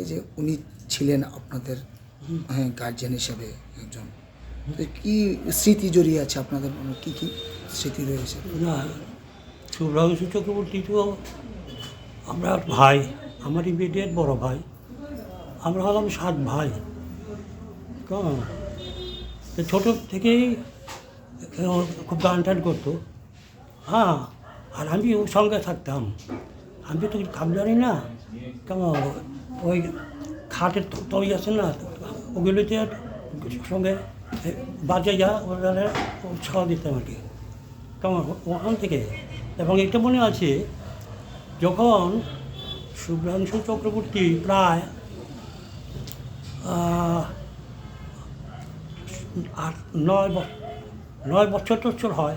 এই যে উনি ছিলেন আপনাদের হ্যাঁ গার্জিয়ান হিসেবে একজন। কি স্মৃতি জড়িয়ে আছে আপনাদের মনে? কি কি স্মৃতি রয়েছে? না চক্রবর্তী তো আমরা ভাই, আমার ইমিডিয়েট বড় ভাই, আমরা হলাম সাত ভাই। তো ছোটো থেকেই খুব গান টান করতো। হ্যাঁ আর আমি ওর সঙ্গে থাকতাম। আমি তো কাম জানি না। কেমন? ওই খাটের তো- তৈ আছে না ওগুলোতে সঙ্গে বাজে যা ওরা উৎসাহ দিতাম আর কি। কেমন ওখান থেকে এবং এটা মনে আছে যখন শুভ্রাংশু চক্রবর্তী প্রায় আট নয় নয় বছর টছর হয়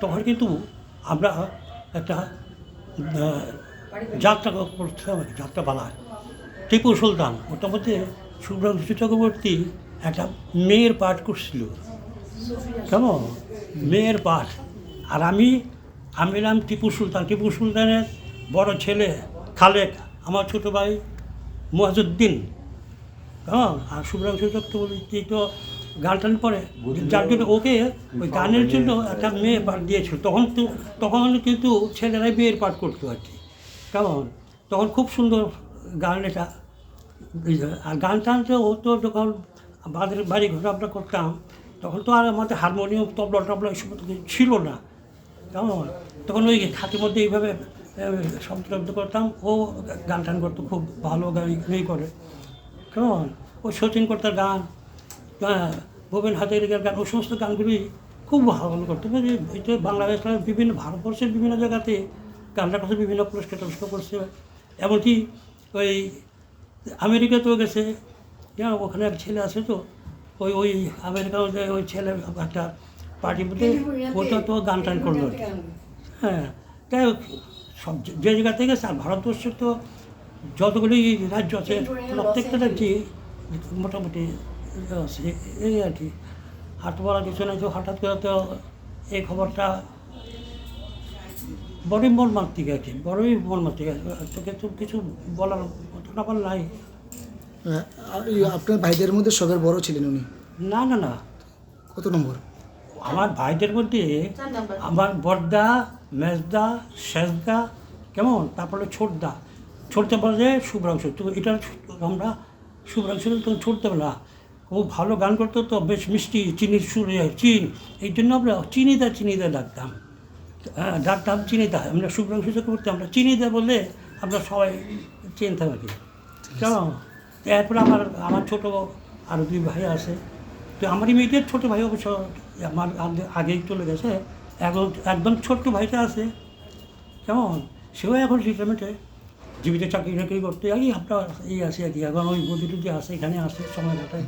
তখন কিন্তু আমরা একটা যাত্রা করতে কি, যাত্রা পালায় টিপু সুলতান ওটার মধ্যে শুভ্রাংশু চক্রবর্তী একটা মেয়ের পাঠ করছিল। কেমন? মেয়ের পাঠ। আর আমি আমি নাম টিপু সুলতান। টিপু সুলতানের বড় ছেলে খালেক আমার ছোটো ভাই মুয়াজুদ্দিন হ্যাঁ আর শুভ্রাংশু চক্রবর্তী তো গান টান পরে যার জন্য ওকে ওই গানের জন্য একটা মেয়ে পাঠ দিয়েছিল। তখন তো তখন কিন্তু ছেলেরাই মেয়ের পাঠ করতো আর কি। কেমন? তখন খুব সুন্দর গান এটা আর গান টানতে হতো যখন বাড়ির বাড়ি ঘোরাফেরা করতাম, তখন তো আর আমাদের হারমোনিয়াম, তবলা টবলা এসব তো ছিল না। কেমন? তখন ওই খাতের মধ্যে এইভাবে শব্দ করতাম। ও গান টান করতো, খুব ভালো গান ইয়ে করে। কেমন? ওই সচিন কর্তার গান ভূপেন হাজারিকার গান ওই সমস্ত গানগুলি খুব ভালো করতো। মানে এটা বাংলাদেশ বিভিন্ন, ভারতবর্ষের বিভিন্ন জায়গাতে গানটা করছে, বিভিন্ন পুরস্কার টুরস্কার করছে। এমনকি ওই আমেরিকাতেও গেছে। হ্যাঁ ওখানে এক ছেলে আছে তো ওই ওই আমেরিকার মধ্যে ওই ছেলে একটা পার্টির মধ্যে ওটা তো গান টান করল। হ্যাঁ তাই সব যে- জায়গা থেকে গেছে আর ভারতবর্ষের তো যতগুলি রাজ্য আছে প্রত্যেকটা রাজ্যে মোটামুটি আছে এই আর কি। হাট বলা কিছু না হঠাৎ করে তো এই খবরটা বড়ই মর্মান্তিক আর কি বড়ই মর্মান্তিক। তোকে তো কিছু বলার নাই। আহ, আপনার ভাইদের মধ্যে সবের বড় ছিলেন উনি? না না না। কত নম্বর? আমার ভাইদের মধ্যে আমার বড়দা মেজদা শেষদা কেমন? তারপরে ছোটদা। ছোটতে বলে শুভ্রাংশ। তো এটা আমরা শুভ্রাংশ তো ছোটতে না ও ভালো গান করতো তো বেশ মিষ্টি চিনির সুরে চিন। এই জন্য আমরা চিনিদা চিনিদা ডাকতাম। হ্যাঁ ডাকতাম চিনিদা। আমরা শুভ্রাংশ চক্রবর্তী আমরা চিনিদা বলে আমরা সবাই চিনতাম আর কি। কেমন এরপরে আমার আমার ছোট আরও দুই ভাই আছে। তো আমার ইমিডিয়েট ছোট ভাই অবশ্য আমার আগেই চলে গেছে। এখন একদম ছোট্ট ভাইটা আছে। কেমন? সেও এখন রিটায়ারমেন্টে জীবিত চাকরি টাকরি করতে আগে আপনার এই আছে আর কি। এখন ওই বদিটি যে আছে, এখানে আসে সময় কাটায়।